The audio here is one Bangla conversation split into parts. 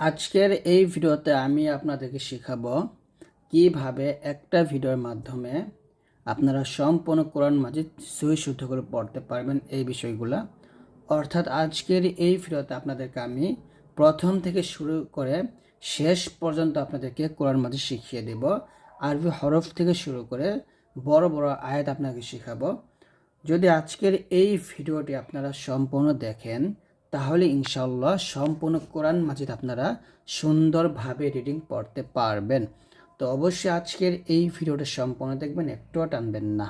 আজকের এই ভিডিওতে আমি আপনাদেরকে শেখাবো কীভাবে একটা ভিডিওর মাধ্যমে আপনারা সম্পূর্ণ কোরআন মাজিদ সহি শুদ্ধ করে পড়তে পারবেন এই বিষয়গুলো। অর্থাৎ আজকের এই ভিডিওতে আপনাদেরকে আমি প্রথম থেকে শুরু করে শেষ পর্যন্ত আপনাদেরকে কোরআন মাজিদ শিখিয়ে দেব। আরবি হরফ থেকে শুরু করে বড় বড় আয়াত আপনাকে শেখাবো। যদি আজকের এই ভিডিওটি আপনারা সম্পূর্ণ দেখেন তাহলে ইনশাল্লাহ সম্পূর্ণ কোরআন মাজিদ আপনারা সুন্দরভাবে রিডিং পড়তে পারবেন। তো অবশ্যই আজকের এই ভিডিওটা সম্পূর্ণ দেখবেন, একটুও টানবেন না।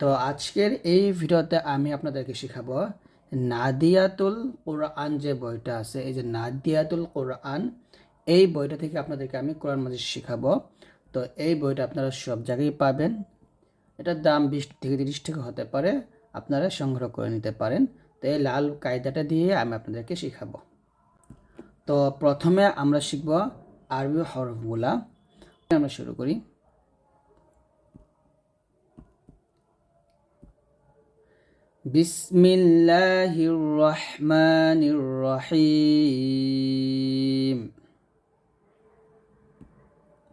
তো আজকের এই ভিডিওতে আমি আপনাদেরকে শেখাবো নাদিয়াতুল কোরআন যে বইটা আছে, এই যে নাদিয়াতুল কোরআন, এই বইটা থেকে আপনাদেরকে আমি কোরআন মাজিদ শেখাবো। তো এই বইটা আপনারা সব জায়গায় পাবেন। এটার দাম বিশ থেকে তিরিশ টাকা হতে পারে, আপনারা সংগ্রহ করে নিতে পারেন। তো এই লাল কায়দাটা দিয়ে আমি আপনাদেরকে শেখাবো। তো প্রথমে আমরা শিখব আরবি হরফগুলা। আমরা শুরু করি। বিসমিল্লাহির রহমানির রহিম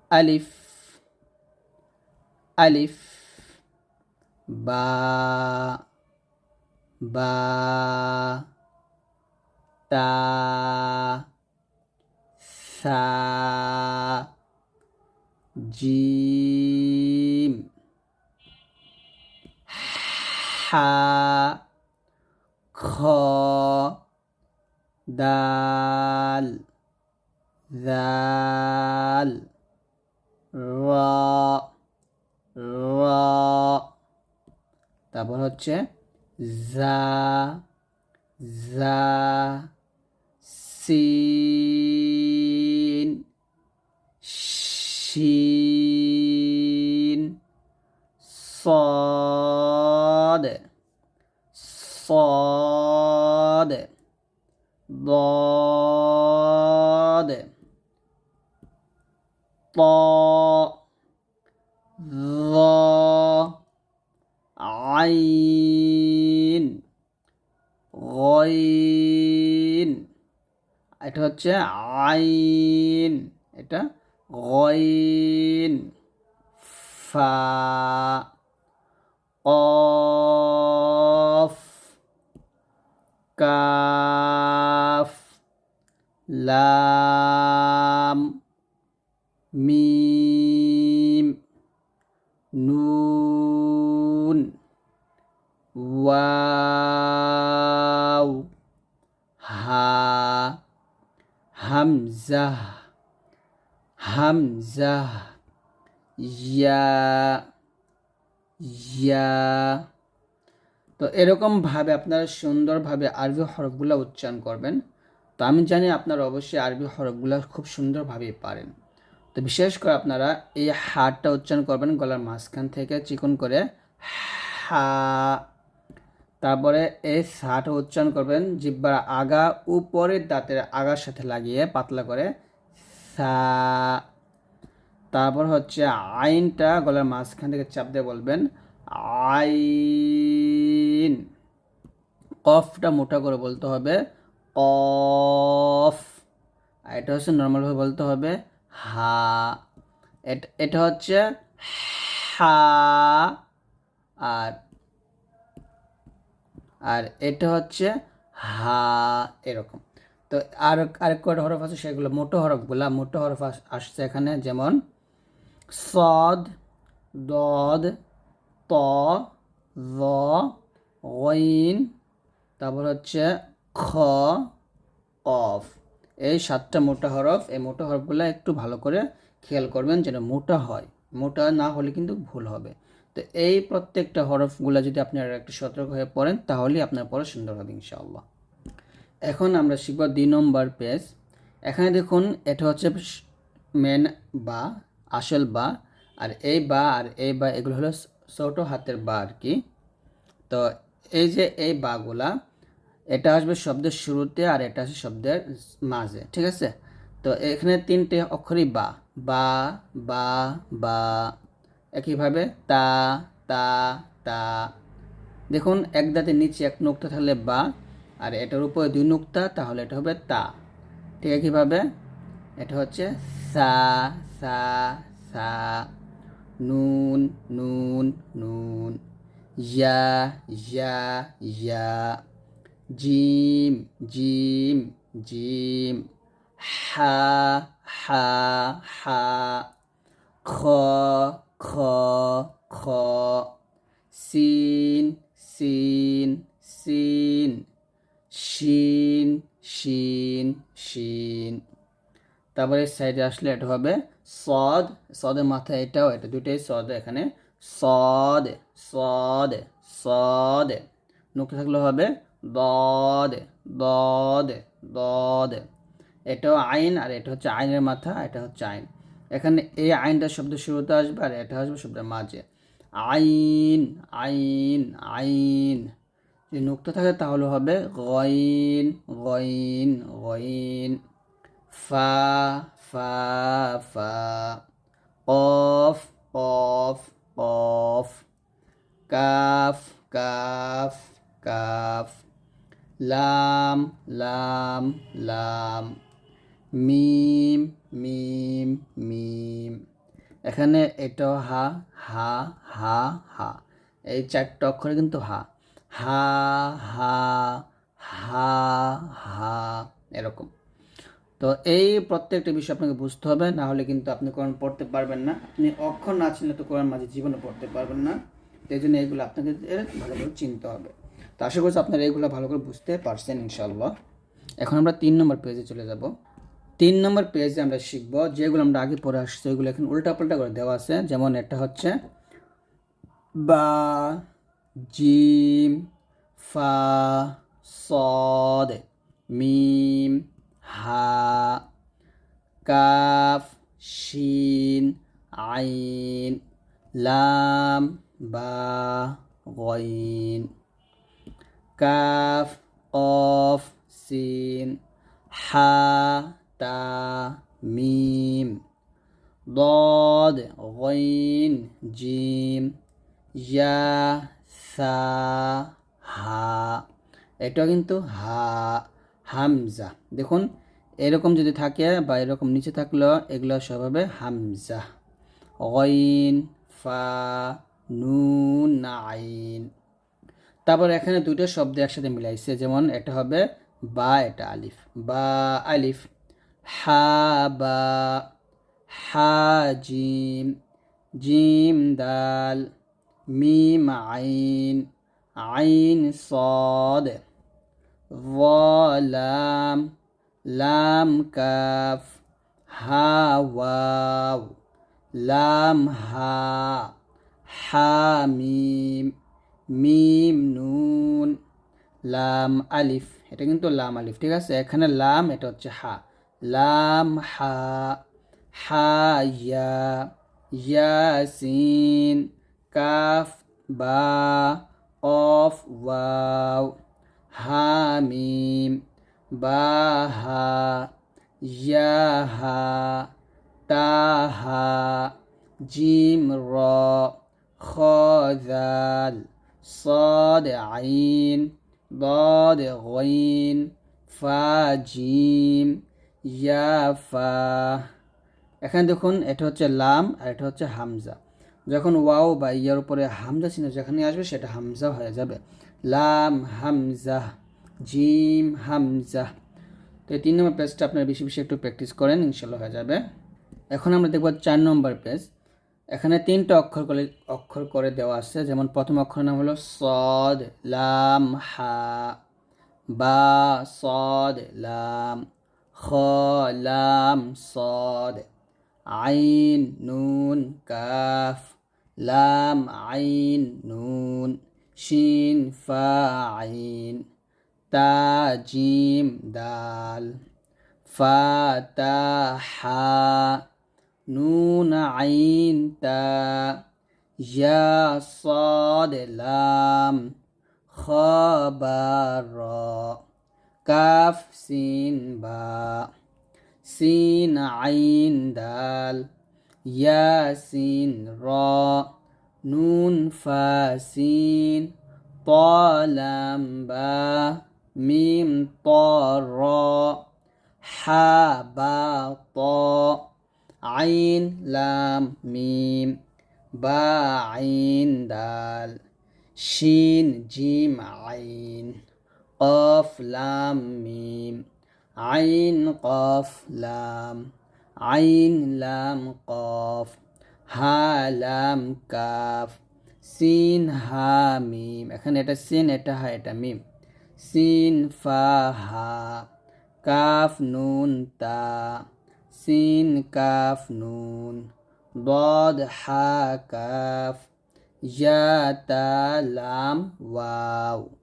আলিফ আলিফ, বা। বা তা সা জিম হা খ দাল দাল র র। তারপর হচ্ছে জা জা সিন শিন صاد صاد ضاد طاء গইন এটা হচ্ছে আইন। এটা গইন। ফা কফ কাফ লাম মিম নুন ওয়াও হামজা হামজা ইয়া ইয়া তো এরকমভাবে আপনারা সুন্দরভাবে আরবি হরফগুলো উচ্চারণ করবেন। তো আমি জানি আপনারা অবশ্যই আরবি হরফগুলো খুব সুন্দরভাবে পারেন। তো বিশেষ করে আপনারা এই হাটটা উচ্চারণ করবেন গলার মাঝখান থেকে চিকন করে হা তারপরে এই সাটা উচ্চারণ করবেন, জিব্বার আগা উপরের দাঁতের আগার সাথে লাগিয়ে পাতলা করে সা। তারপর হচ্ছে আইনটা গলার মাঝখান থেকে চাপ দিয়ে বলবেন, আইন। কফটা মোটা করে বলতে হবে, কফ। আর এটা হচ্ছে নর্মালভাবে বলতে হবে, হা। এটা হচ্ছে হা। আর আর এটা হচ্ছে হা এরকম। তো আর আরেক কয়টা হরফ আছে, সেগুলো মোটো হরফগুলা, মোটো হরফ আসছে এখানে, যেমন সদ, দদ, ত জ তারপর হচ্ছে খ কফ এই সাতটা মোটা হরফ, এই মোটা হরফগুলো একটু ভালো করে খেয়াল করবেন যেন মোটা হয়। মোটা না হলে কিন্তু ভুল হবে। তো এই প্রত্যেকটা হরফগুলো যদি আপনারা একটু সতর্ক হয়ে পড়েন তাহলেই আপনার পড়া সুন্দর হবে ইনশাআল্লাহ। এখন আমরা শিখব দুই নম্বর পেজ। এখানে দেখুন, এটা হচ্ছে মেন বা, আসল বা, আর এই বা আর এই বা, এগুলো হলো ছোট হাতের বা আর কি। তো এই যে এই বাগুলা, এটা আসবে শব্দের শুরুতে আর এটা আসবে শব্দের মাঝে, ঠিক আছে? তো এখানে তিনটে অক্ষরই বা বা বা বা। একইভাবে তা তা তা। দেখুন, এক দাঁতের নিচে এক নোক্তা থাকলে বা, আর এটার উপরে দুই নোক্তা, তাহলে এটা হবে তা। ঠিক কীভাবে এটা হচ্ছে সা সা সা, নুন নুন নুন। ইয়া ইয়া ইয়া জিম জিম জিম। হা হা হা। খ খ খ, সিন সিন সিন, শিন শিন শিন। তারপরে সাইডে আসলে এটা হবে সদ। সদের মাথায় এটাও, এটা দুটোই সদ। এখানে সদ সদ সদ। নুকে থাকলে হবে দদ দদ দদ। এটাও আইন, আর এটা হচ্ছে আইনের মাথা, এটা হচ্ছে আইন। এখানে এই আইনটা শব্দ শুরুতে আসবে আর এটা আসবে শব্দের মাঝে। আইন আইন আইন। যদি নুক্ত থাকে তাহলে হবে গইন গইন গইন। ফা ফা ফা। কফ কফ কফ। কাফ কাফ কাফ। লাম লাম লাম। মিম মিম মিম। এখানে এটা, হা হা হা হা। এই চারটা অক্ষরে কিন্তু হা। হা হা হা হা, এরকম। তো এই প্রত্যেকটা বিষয় আপনাকে বুঝতে হবে, না হলে কিন্তু আপনি কোরআন পড়তে পারবেন না। আপনি অক্ষর না চিনলে তো কোরআন মাঝে জীবনে পড়তে পারবেন না। তো এই জন্য এইগুলো আপনাকে ভালো করে চিনতে হবে। তো আশা করছি আপনারা এইগুলো ভালো করে বুঝতে পারছেন ইনশাল্লাহ এখন আমরা তিন নম্বর পেজে চলে যাব। তিন নম্বর পেজে আমরা শিখব, যেগুলো আমরা আগে পড়ে আসছি, ওইগুলো এখন উল্টাপাল্টা করে দেওয়া আছে। যেমন এটা হচ্ছে, বা, জিম, ফা, সদ, মিম, হা, কাফ, শিন, আইন, লাম, বা, গইন। কাফ কফ সিন, হা তা মিম ضاد غين জিম ইয়া সা হা এটা কিন্তু হা হামজা দেখুন এরকম যদি থাকে বা এরকম নিচে থাকলো এগুলো সব হবে হামজা গইন ফা নুন আইন তারপর এখানে দুটো শব্দ একসাথে মিলাইছে যেমন এটা হবে বা এটা আলিফ বা আলিফ হাবা, হাজিম, জিম দাল, মিম আইন আইন সদ লাম লাম কাফ, হাওয়াও, লাম হা, হামিম, মিম নুন, লাম আলিফ, এটা কিন্তু লাম আলিফ, ঠিক আছে? এখানে লাম, এটা হচ্ছে হা। لام حاء حايا ياسين كاف باء قاف واو حاميم باها ياها تاها جيم را خذال صاد عين ضاد غين فاجيم জিম ইয়া ফা এখানে দেখুন, এটা হচ্ছে লাম আর এটা হচ্ছে হামজা। যখন ওয়াও বা ইয়ার উপরে হামজা চিহ্ন যেখানে আসবে, সেটা হামজা হয়ে যাবে। লাম, হামজা, জিম, হামজা। তো এই তিন নম্বর পেজটা আপনার বেশি বেশি একটু প্র্যাকটিস করেন ইনশাল্লাহ হয়ে যাবে। এখন আমরা দেখব চার নম্বর পেজ এখানে তিনটা অক্ষর করে অক্ষর করে দেওয়া আছে। যেমন প্রথম অক্ষর নাম হলো সদ, লাম, হা, বা, সদ, লাম। خ لام صاد. عين نون كاف. لام عين نون. شين فاعين تا جيم دال. فتحا نون عين تا. يا صاد لام. خبر কাফ সিন বা সিন আইন দাল ইয়াসিন র নুন ফা সিন طالم با মিম ত র হা বা ত আইন লাম মিম বা আইন দাল শিন জিম আইন কফ লাম মিম, আইন কফ লাম, আইন লাম কফ, হা লাম কাফ, সিন হা মিম। এখানে এটা সিন, এটা হা, এটা মিম। সিন ফা হা, কাফ নুন তা, সিন কাফ নুন বদ হা কাফ ইয়া তা লাম ওয়াও।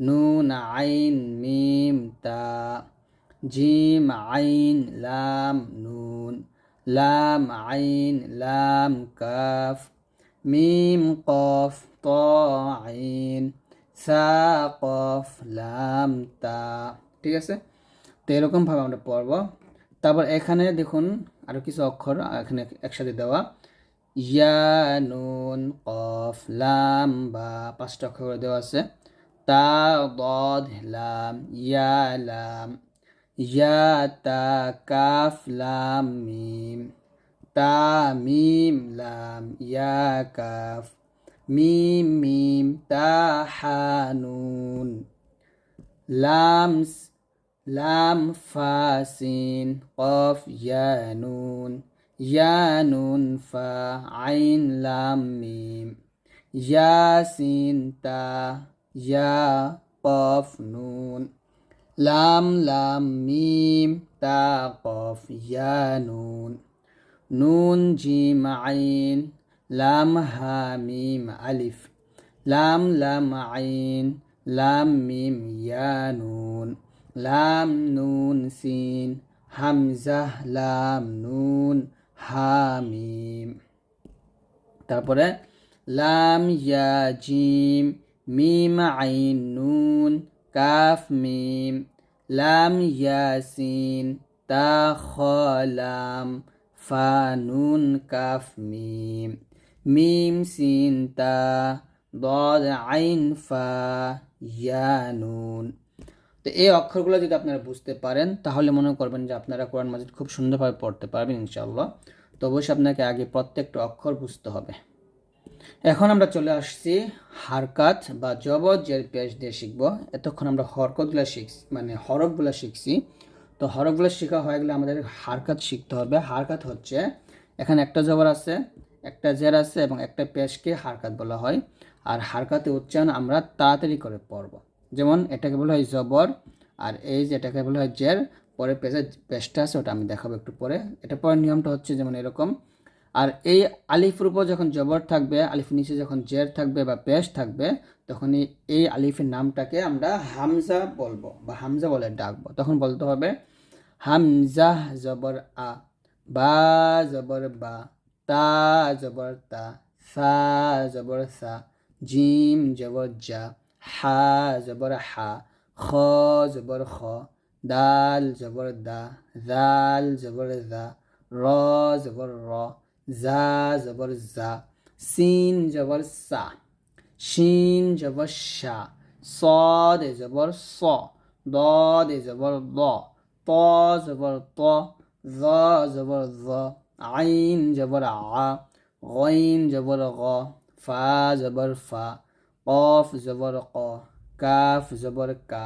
নুন আইন মিম তা, জিম আইন লাম নুন, লাম আইন লাম কাফ, মিম কফ ত আইন, সা কফ লাম তা। ঠিক আছে? তো এরকমভাবে আমরা পড়ব। তারপর এখানে দেখুন আরও কিছু অক্ষর এখানে একসাথে দেওয়া। ইয়া নুন কফ লাম বা পাঁচটা অক্ষর দেওয়া আছে। তা দদ লাম ইয়া লাম ইয়া তা কাফ লাম মিম তা মিম লাম ইয়া কাফ মিম মিম তা হা নুন লাম লাম ফা সিন কফ ইয়া নুন ইয়া নুন ফা আইন লাম মিম ইয়া কফ নুন লাম লাম মিম তা কফ ইয়া নুন নুন জিম আইন লাম হা মিম আলিফ লাম লাম আইন লাম মিম ইয়া নুন লাম নুন সিন হামজাহ লাম নুন হা মিম তারপরে লাম ইয়া জিম মিম আইন নুন কাফ মিম লাম ইয়াসিন তা খ লাম ফা নুন কাফ মিম মিম সিন তা দদ আইন ফা ইয়া নুন তো এই অক্ষরগুলো যদি আপনারা বুঝতে পারেন, তাহলে মনে করবেন যে আপনারা কোরআন মাজিদ খুব সুন্দরভাবে পড়তে পারবেন, ইনশাআল্লাহ। তো অবশ্যই আপনাকে আগে প্রত্যেকটা অক্ষর বুঝতে হবে। এখন আমরা চলে আসছি হারকাত বা জবর জের পেশ দিয়ে শিখব। এতক্ষণ আমরা হরকতগুলো শিখছি মানে হরফগুলো শিখছি। তো হরফগুলো শেখা হয়ে গেলে আমাদের হারকাত শিখতে হবে। হারকাত হচ্ছে, এখানে একটা জবর আছে, একটা জের আছে এবং একটা পেশকে হারকাত বলা হয়। আর হারকাতে উচ্চারণ আমরা তাড়াতাড়ি করে পড়ব। যেমন এটাকে বলা হয় জবর, আর এই যে এটাকে বলা হয় জের, পরে পেশে পেশটা আছে ওটা আমি দেখাবো একটু পরে। এটা পরের নিয়মটা হচ্ছে যেমন এরকম আর এই আলিফের উপর যখন জবর থাকবে আলিফের নিচে যখন জের থাকবে বা পেশ থাকবে তখন এই আলিফের নামটাকে আমরা হামজা বলব বা হামজা বলে ডাকবো। তখন বলতে হবে, হামজা জবর আ, বা জবর বা, তা জবর তা, সা জবর সা, জিম জবর জা, হা জবর হা, খ জবর খ, দাল জবর দা জাল জবর দা, র জবর র জা জবর জা সিন জবর সা শিন জবর শা صاد জবর স ضاد জবর দ ত জবর ত জ জবর জ আইন জবর আ غين জবর গ ফা জবর ফা قاف জবর ক কাফ জবর কা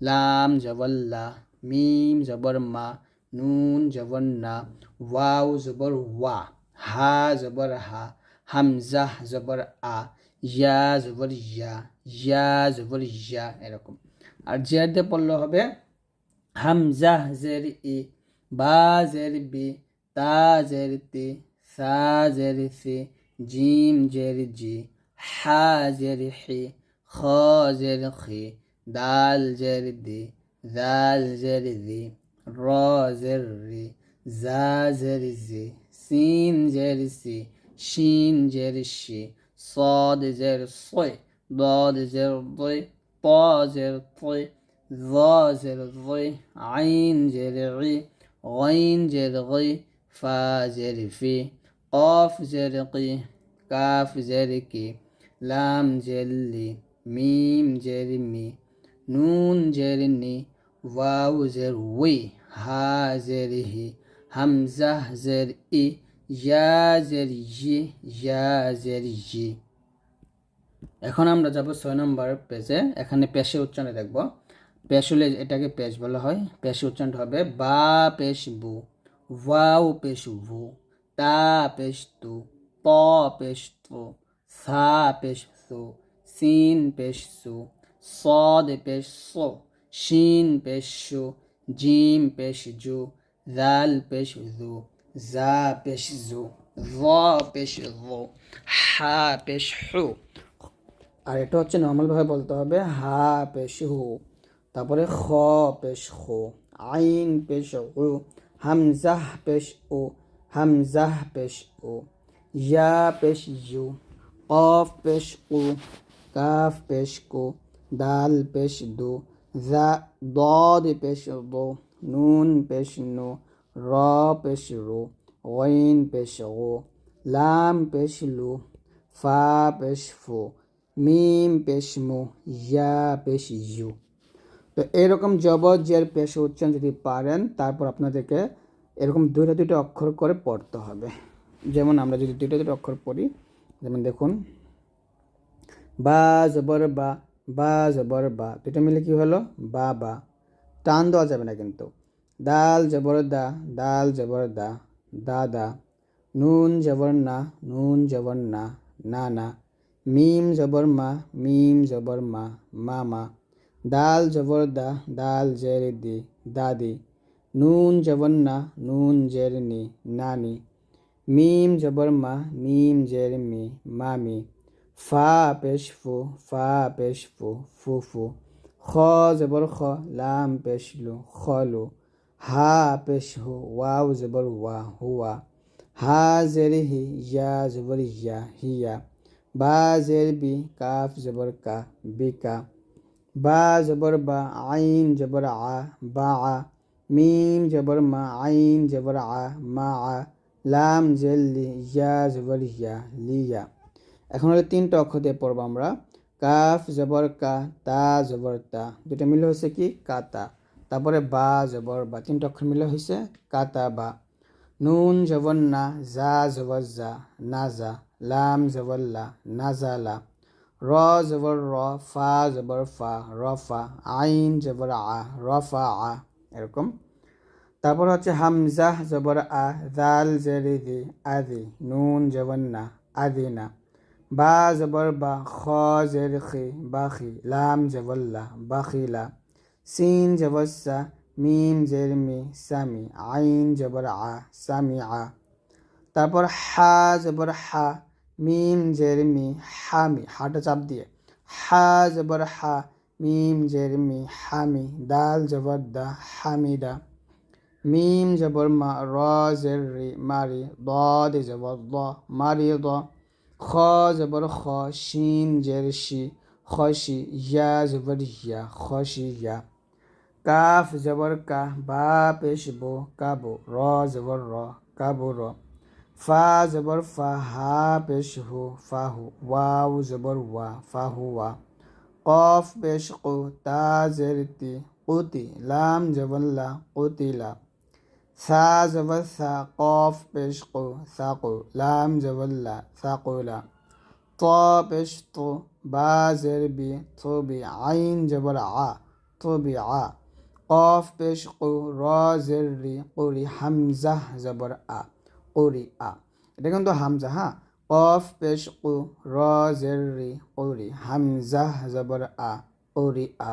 লাম জবর লা মিম জবর মা নুন জবর না ওয়াও জবর ওয়া হা জবর হা হামজা জবর আ ইয়া জবর ইয়া ইয়া জবর ইয়া এরকম। আর জের পড়লে হবে হামজা জের ই বা জের বি তা জের তি সা জের সি জিম জের জি হা জের হি খ জের খি দাল জের দি জাল জের দি র জের রি জা জের জি سين زير سي شين زير شي صاد زير صي ضاد زير ضي طا زير طي ظا زير ضي عين زير عي غين زير غي فا زير في قاف زير قي كاف زير كي لام زير لي ميم زير مي نون زير ني واو زير وي ها زير هي হামজাহ জের ই ইয়া জের জি ইয়া জের জি এখন আমরা যাব ছয় নম্বর পেজে এখানে পেশে উচ্চারণে দেখব। পেশ হলে এটাকে পেশ বলা হয়। পেশে উচ্চারণটা হবে বা পেশ বু, ওয়াও পেশ ভু, তা পেশ তু, প পেশ তু, সা পেশ সু, সিন পেশ সু, সদ পেশ সো, শিন পেশ সু, জিম পেশ জু জাল পেশ জু জা পেশ জু জ পেশ জু হা পেশ হু আর এটা হচ্ছে নর্মালভাবে বলতে হবে হা পেশ হু তারপরে খ পেশ খো আইন পেশ উ হামজাহ পেশ ও হামজাহ পেশ ও ইয়া পেশ ইউ কফ পেশ উ কাফ পেশ কো দাল পেশ দু জা ضاد পেশ দো নুন পেশ নো র পেশ রো ওয়াইন পেশ ও লাম পেশ লু ফা পেশ ফো মিম পেশ মু ইয়া পেশ ইউ তো এরকম জবর জের পেশ উচ্চারণ যদি পারেন, তারপর আপনাদেরকে এরকম দুইটা দুইটা অক্ষর করে পড়তে হবে। যেমন আমরা যদি দুইটা দুটো অক্ষর পড়ি, যেমন দেখুন, বা, জবর, বা বা, জবর, বা দুটো মিলে কি হলো? বা বা। টান দেওয়া যাবে না কিন্তু। দাল জবর দা, দাল জবর দা দা দা। নুন জবর না, নুন জবর না না না। মিম জবর মা, মিম জবর মা মা মা। দাল জবর দা, দাল জের দি, দাদি। নুন জবর না, নুন জের নি, নানি। মিম জবর মা, মিম জের মি, মামি। ফা পেশ ফু, ফা পেশ ফু ফু ফু। খ লাম পেশ লু খলু হা পেশ হু ওয়াও জবর ওয়া হুয়া হা জের হি ইয়া জবর ইয়া হিয়া বা জের বি কাফ জবর কা বিকা বা জবর বা আইন জবর আ বা আ মিম জবর মা আইন জবর আ মা আ লাম জেল লি ইয়া জবর ইয়া লিয়া এখন হলো তিনটা অক্ষর দিয়ে পড়বো আমরা। কাফ জবর কা, তা জবর তা। দুটা মিলে হয়েছে কি? কাতা। তারপরে বা জবর বা। তিনটা অক্ষর মিলে হয়েছে কাতা বা। নুন জবর না, জা জবর জা, না জা। লাম জবর লা, না জা লা। র জবর র, ফা জবর ফা রফা আইন জবর আ রফা আ, এরকম। তারপর হচ্ছে হামজা জবর আ জাল জেরি দি আদি, নুন জবর না আদিনা বা জবর বা খ জের খি বাখি লাম জবর লা বাখিলা সিন জবর মিম জের মি সামি আইন জবর আ সামি আ। তারপর হা জবর হা, মিম জের মি হামি হাটা চাপ দিয়ে। হা জবর হা, মিম জের মি হামি দাল জবর দা হামিদা মিম জবর মা র জের রি মারি দ জবর দ মারি দ। খ জবর খ, শিন জের শি খসি ইয়া জবর ইয়া খসি ইয়া। কাফ জবর কা, বা পেশ বো কাবো র জবর র কাবো র। ফা জবর ফা, হা পেশ হু ফাহু ওয়াও জবর ওয়া ফাহু ওয়া। কফ পেশ কু, তা জের তি কুতি লাম জবর লা কুতিলা সা জবর সা কফ পেশ কু সাকু লাম জবর লা সাকুলা ত পেশ তু বা জের বি আইন জবর আ থু আ কফ পেশ কু র জের রি কুরি জবর আ কুরি আ এটা কিন্তু হামজা হ্যাঁ কফ পেশ কু র রি কুরি হামজাহ জবর আ আ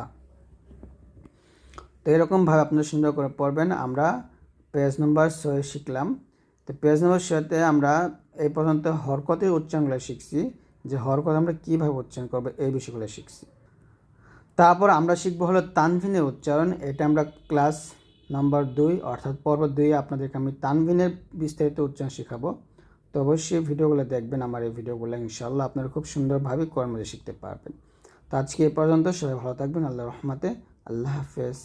তো এরকমভাবে আপনারা সুন্দর করে পড়বেন। আমরা পেজ নম্বর ছয় শিখলাম। তো পেজ নম্বর ছয়তে আমরা এই পর্যন্ত হরকতের উচ্চারণগুলো শিখছি, যে হরকত আমরা কীভাবে উচ্চারণ করব এই বিষয়গুলো শিখছি। তারপর আমরা শিখব হলো তানভিনের উচ্চারণ, এটা আমরা ক্লাস নাম্বার দুই, অর্থাৎ পর্ব দুই আপনাদেরকে আমি তানভিনের বিস্তারিত উচ্চারণ শেখাবো। তো অবশ্যই ভিডিওগুলো দেখবেন, আমার এই ভিডিওগুলো ইনশাল্লাহ আপনারা খুব সুন্দরভাবে কর্মজে শিখতে পারবেন। তো আজকে এই পর্যন্ত সবাই ভালো থাকবেন আল্লাহ রহমাতে, আল্লাহ হাফেজ।